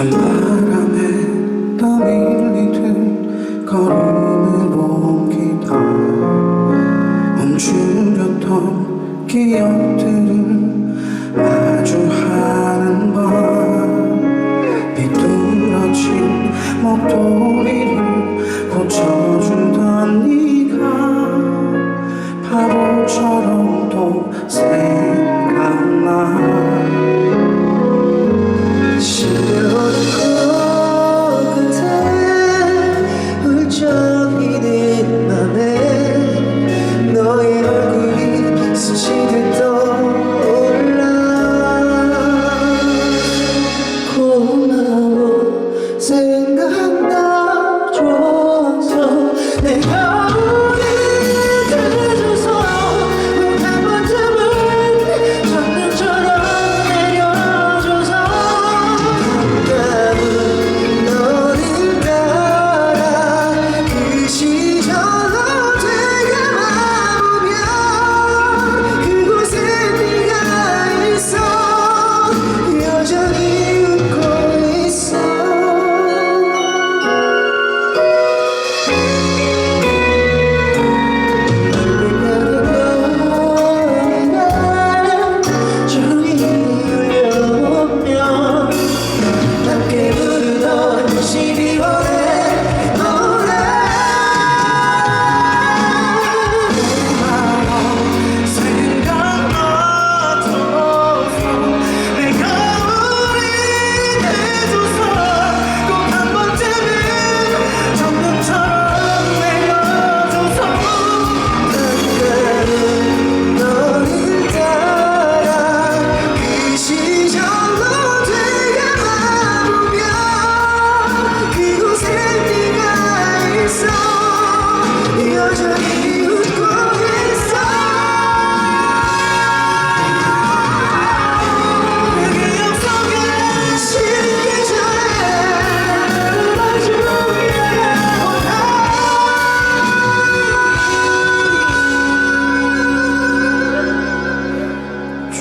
한바람에 떠밀리듯 걸음을 옮기다. 움츠렸던 기억들은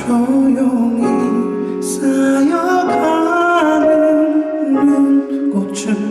조용히 쌓여가는 눈꽃을